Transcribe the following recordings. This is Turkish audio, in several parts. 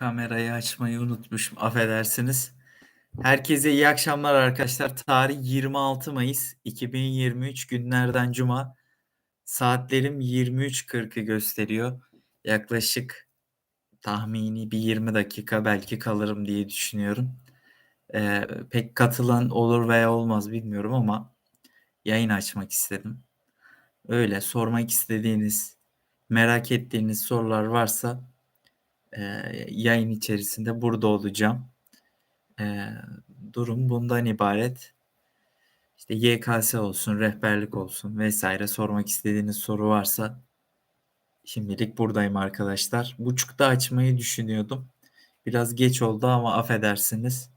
Kamerayı açmayı unutmuşum. Affedersiniz. Herkese iyi akşamlar arkadaşlar. Tarih 26 Mayıs 2023 günlerden cuma. Saatlerim 23.40'ı gösteriyor. Yaklaşık tahmini bir 20 dakika belki kalırım diye düşünüyorum. Ee, pek katılan olur veya olmaz bilmiyorum ama yayın açmak istedim. Öyle sormak istediğiniz, merak ettiğiniz sorular varsa e, yayın içerisinde burada olacağım. E, durum bundan ibaret. İşte YKS olsun, rehberlik olsun vesaire sormak istediğiniz soru varsa şimdilik buradayım arkadaşlar. Buçukta açmayı düşünüyordum. Biraz geç oldu ama affedersiniz.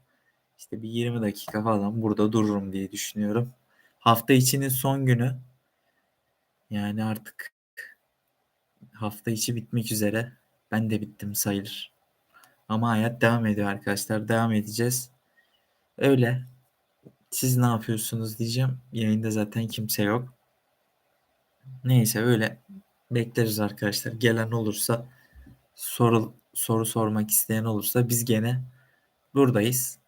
İşte bir 20 dakika falan burada dururum diye düşünüyorum. Hafta içinin son günü. Yani artık hafta içi bitmek üzere. Ben de bittim sayılır. Ama hayat devam ediyor arkadaşlar. Devam edeceğiz. Öyle. Siz ne yapıyorsunuz diyeceğim. Yayında zaten kimse yok. Neyse öyle bekleriz arkadaşlar. Gelen olursa soru soru sormak isteyen olursa biz gene buradayız.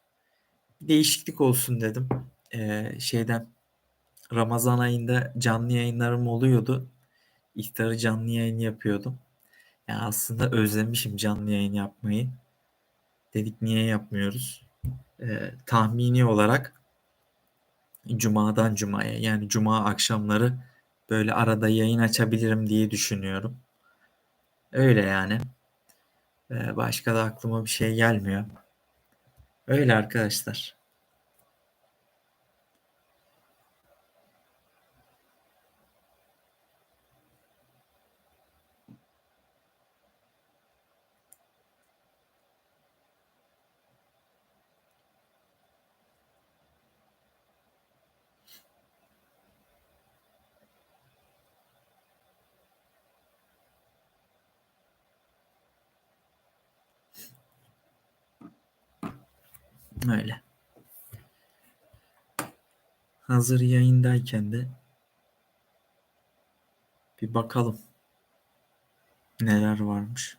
Değişiklik olsun dedim. Ee, şeyden Ramazan ayında canlı yayınlarım oluyordu. İftarı canlı yayın yapıyordum. Yani aslında özlemişim canlı yayın yapmayı. Dedik niye yapmıyoruz? Ee, tahmini olarak Cuma'dan Cuma'ya yani Cuma akşamları böyle arada yayın açabilirim diye düşünüyorum. Öyle yani. Ee, başka da aklıma bir şey gelmiyor. Öyle arkadaşlar. Öyle. Hazır yayındayken de bir bakalım neler varmış.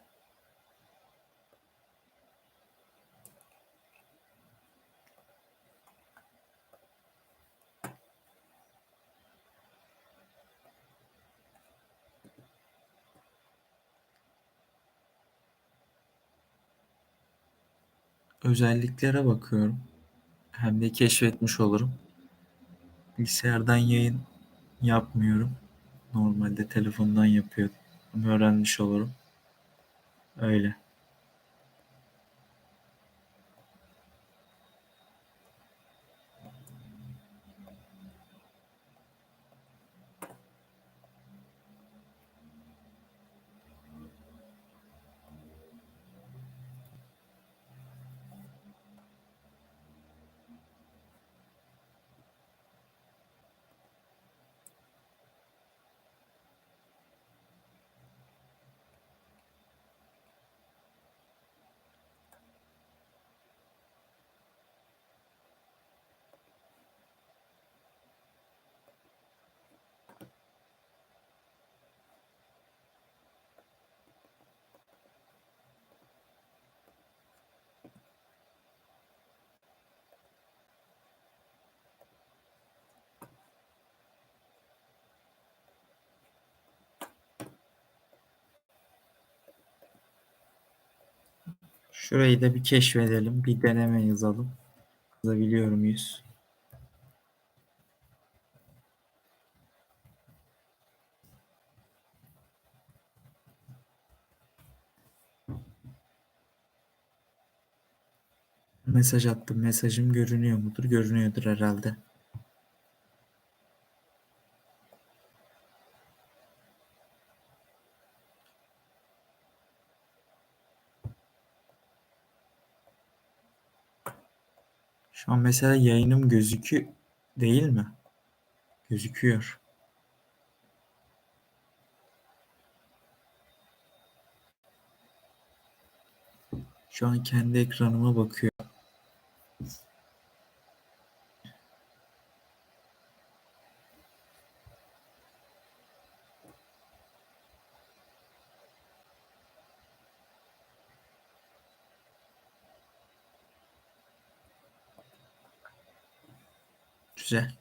Özelliklere bakıyorum. Hem de keşfetmiş olurum. Bilgisayardan yayın yapmıyorum. Normalde telefondan yapıyordum. Ama öğrenmiş olurum. Öyle. Şurayı da bir keşfedelim. Bir deneme yazalım. Yazabiliyor muyuz? Mesaj attım. Mesajım görünüyor mudur? Görünüyordur herhalde. Şu an mesela yayınım gözüküyor değil mi? Gözüküyor. Şu an kendi ekranıma bakıyor. Güzel.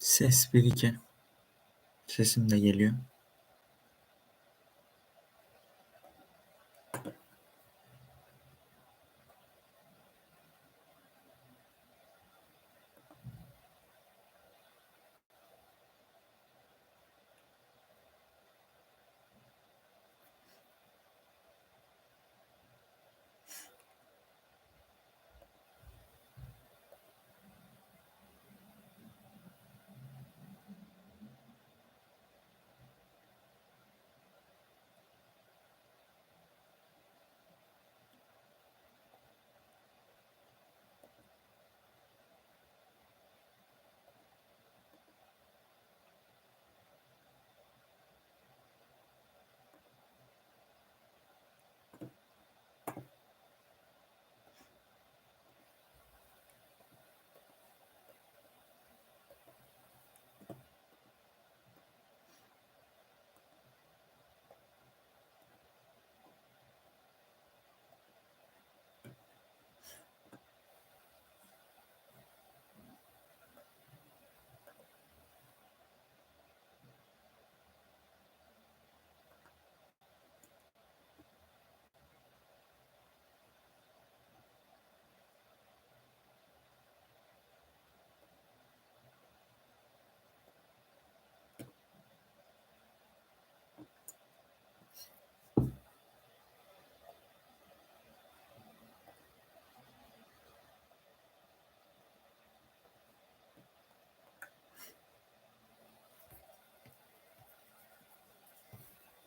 Ses 1 2. Sesim de geliyor.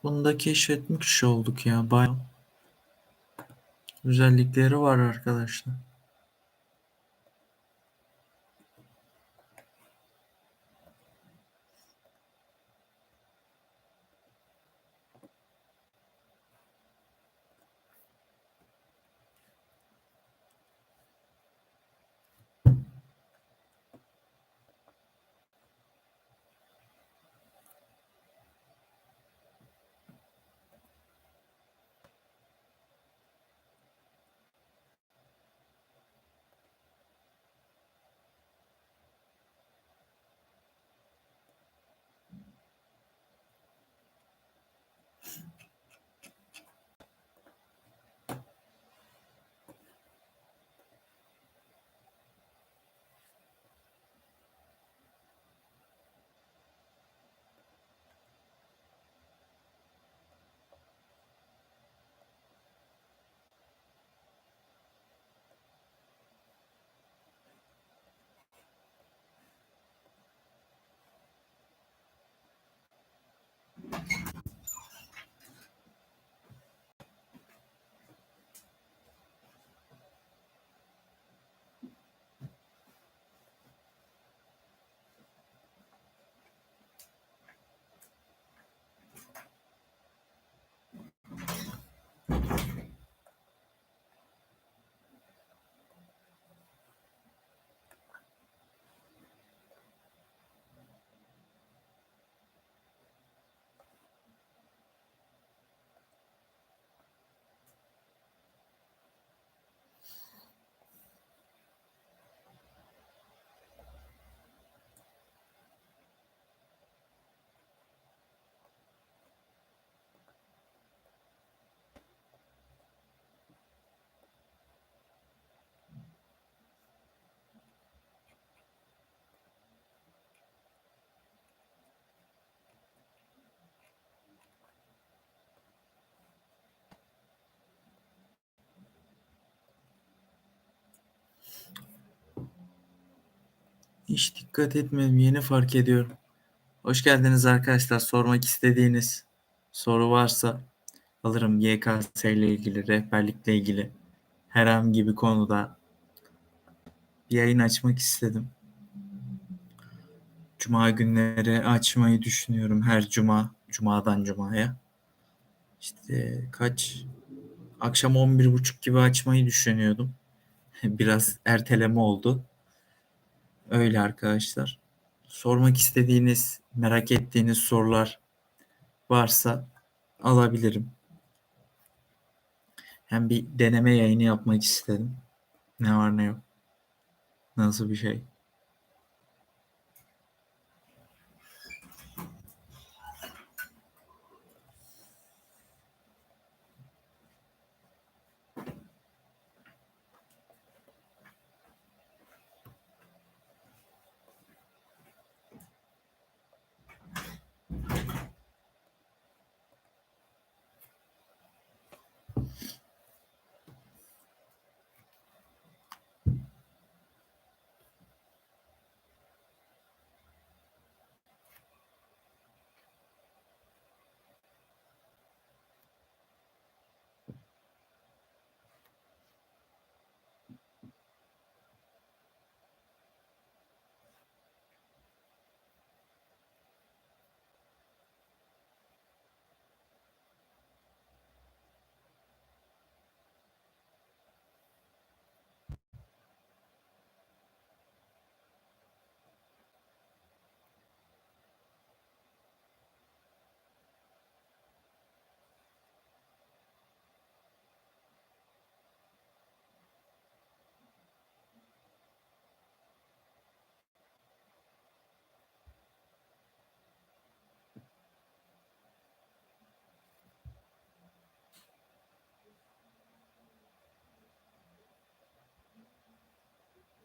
Bunu da keşfetmiş olduk ya. Bayağı özellikleri var arkadaşlar. Hiç dikkat etmedim. Yeni fark ediyorum. Hoş geldiniz arkadaşlar. Sormak istediğiniz soru varsa alırım. YKS ile ilgili, rehberlikle ilgili herhangi bir konuda bir yayın açmak istedim. Cuma günleri açmayı düşünüyorum. Her cuma, cumadan cumaya. İşte kaç? Akşam 11.30 gibi açmayı düşünüyordum. Biraz erteleme oldu. Öyle arkadaşlar. Sormak istediğiniz, merak ettiğiniz sorular varsa alabilirim. Hem bir deneme yayını yapmak istedim. Ne var ne yok. Nasıl bir şey.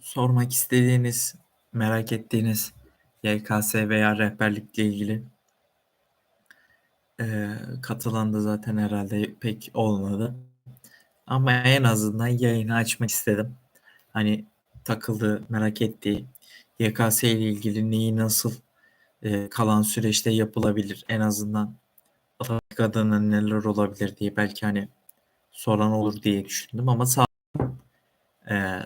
sormak istediğiniz, merak ettiğiniz YKS veya rehberlikle ilgili e, katılan da zaten herhalde pek olmadı. Ama en azından yayını açmak istedim. Hani takıldığı, merak ettiği YKS ile ilgili neyi nasıl e, kalan süreçte yapılabilir en azından Atatürk adına neler olabilir diye belki hani soran olur diye düşündüm ama sağ e,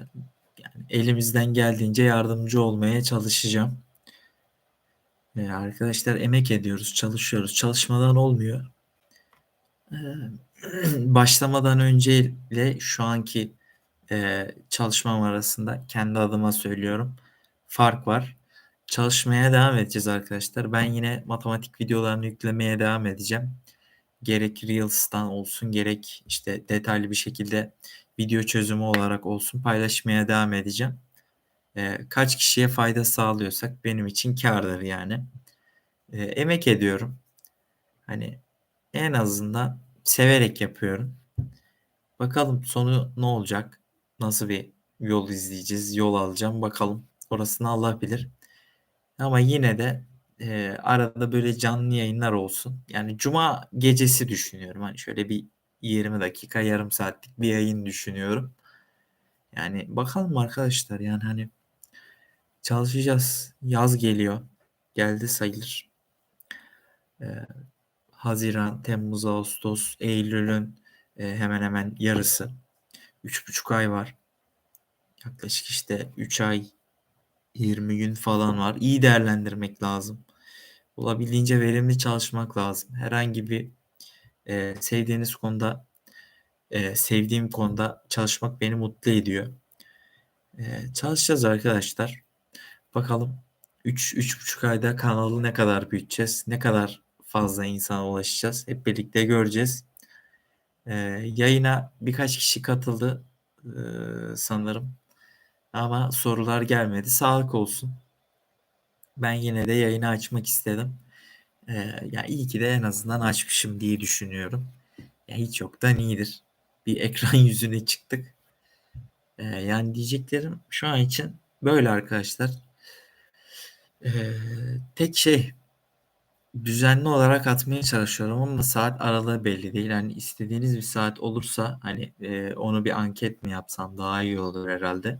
elimizden geldiğince yardımcı olmaya çalışacağım. E, arkadaşlar emek ediyoruz, çalışıyoruz. Çalışmadan olmuyor. E, başlamadan önceyle şu anki e, çalışmam arasında kendi adıma söylüyorum. Fark var. Çalışmaya devam edeceğiz arkadaşlar. Ben yine matematik videolarını yüklemeye devam edeceğim. Gerek Reels'tan olsun gerek işte detaylı bir şekilde video çözümü olarak olsun paylaşmaya devam edeceğim. E, kaç kişiye fayda sağlıyorsak benim için kardır yani. E, emek ediyorum. Hani en azından severek yapıyorum. Bakalım sonu ne olacak? Nasıl bir yol izleyeceğiz? Yol alacağım bakalım. Orasını Allah bilir. Ama yine de e, arada böyle canlı yayınlar olsun. Yani cuma gecesi düşünüyorum. Hani şöyle bir 20 dakika yarım saatlik bir yayın düşünüyorum. Yani bakalım arkadaşlar yani hani çalışacağız. Yaz geliyor. Geldi sayılır. Ee, Haziran, Temmuz, Ağustos, Eylül'ün e, hemen hemen yarısı. 3,5 ay var. Yaklaşık işte 3 ay 20 gün falan var. İyi değerlendirmek lazım. Olabildiğince verimli çalışmak lazım. Herhangi bir e, sevdiğiniz konuda e, sevdiğim konuda çalışmak beni mutlu ediyor. E, çalışacağız arkadaşlar. Bakalım 3 3,5 ayda kanalı ne kadar büyüteceğiz? Ne kadar fazla insana ulaşacağız? Hep birlikte göreceğiz. E, yayına birkaç kişi katıldı e, sanırım. Ama sorular gelmedi. Sağlık olsun. Ben yine de yayını açmak istedim. Ee, ya iyi ki de en azından açmışım diye düşünüyorum. Ya hiç yoktan iyidir. Bir ekran yüzüne çıktık. Ee, yani diyeceklerim şu an için böyle arkadaşlar. Ee, tek şey düzenli olarak atmaya çalışıyorum ama saat aralığı belli değil. Hani istediğiniz bir saat olursa hani e, onu bir anket mi yapsam daha iyi olur herhalde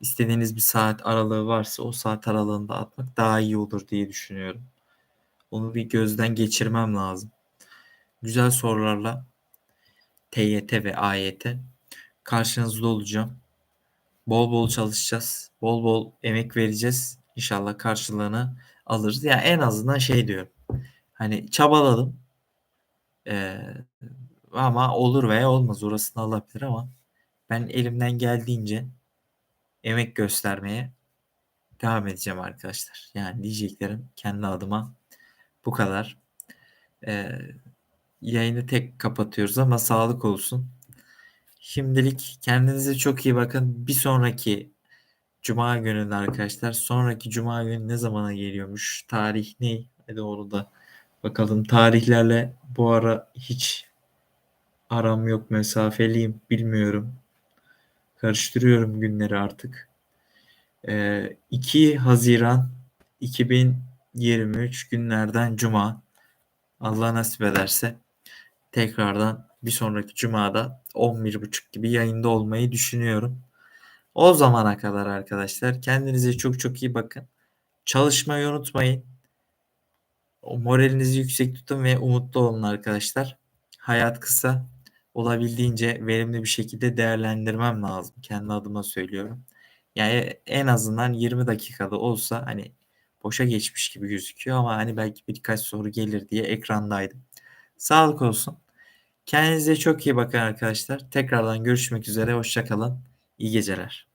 istediğiniz bir saat aralığı varsa o saat aralığında atmak daha iyi olur diye düşünüyorum. Onu bir gözden geçirmem lazım. Güzel sorularla TYT ve AYT karşınızda olacağım. Bol bol çalışacağız. Bol bol emek vereceğiz. İnşallah karşılığını alırız. Ya yani en azından şey diyorum. Hani çabaladım. Ee, ama olur veya olmaz. Orasını Allah bilir ama ben elimden geldiğince emek göstermeye devam edeceğim arkadaşlar. Yani diyeceklerim kendi adıma bu kadar. Ee, yayını tek kapatıyoruz ama sağlık olsun. Şimdilik kendinize çok iyi bakın. Bir sonraki Cuma gününde arkadaşlar. Sonraki Cuma günü ne zamana geliyormuş? Tarih ne? Hadi orada bakalım. Tarihlerle bu ara hiç aram yok. Mesafeliyim. Bilmiyorum. Karıştırıyorum günleri artık. Ee, 2 Haziran 2023 günlerden Cuma. Allah nasip ederse tekrardan bir sonraki Cuma'da 11.30 gibi yayında olmayı düşünüyorum. O zamana kadar arkadaşlar kendinize çok çok iyi bakın. Çalışmayı unutmayın. O moralinizi yüksek tutun ve umutlu olun arkadaşlar. Hayat kısa olabildiğince verimli bir şekilde değerlendirmem lazım. Kendi adıma söylüyorum. Yani en azından 20 dakikada olsa hani boşa geçmiş gibi gözüküyor ama hani belki birkaç soru gelir diye ekrandaydım. Sağlık olsun. Kendinize çok iyi bakın arkadaşlar. Tekrardan görüşmek üzere. Hoşçakalın. İyi geceler.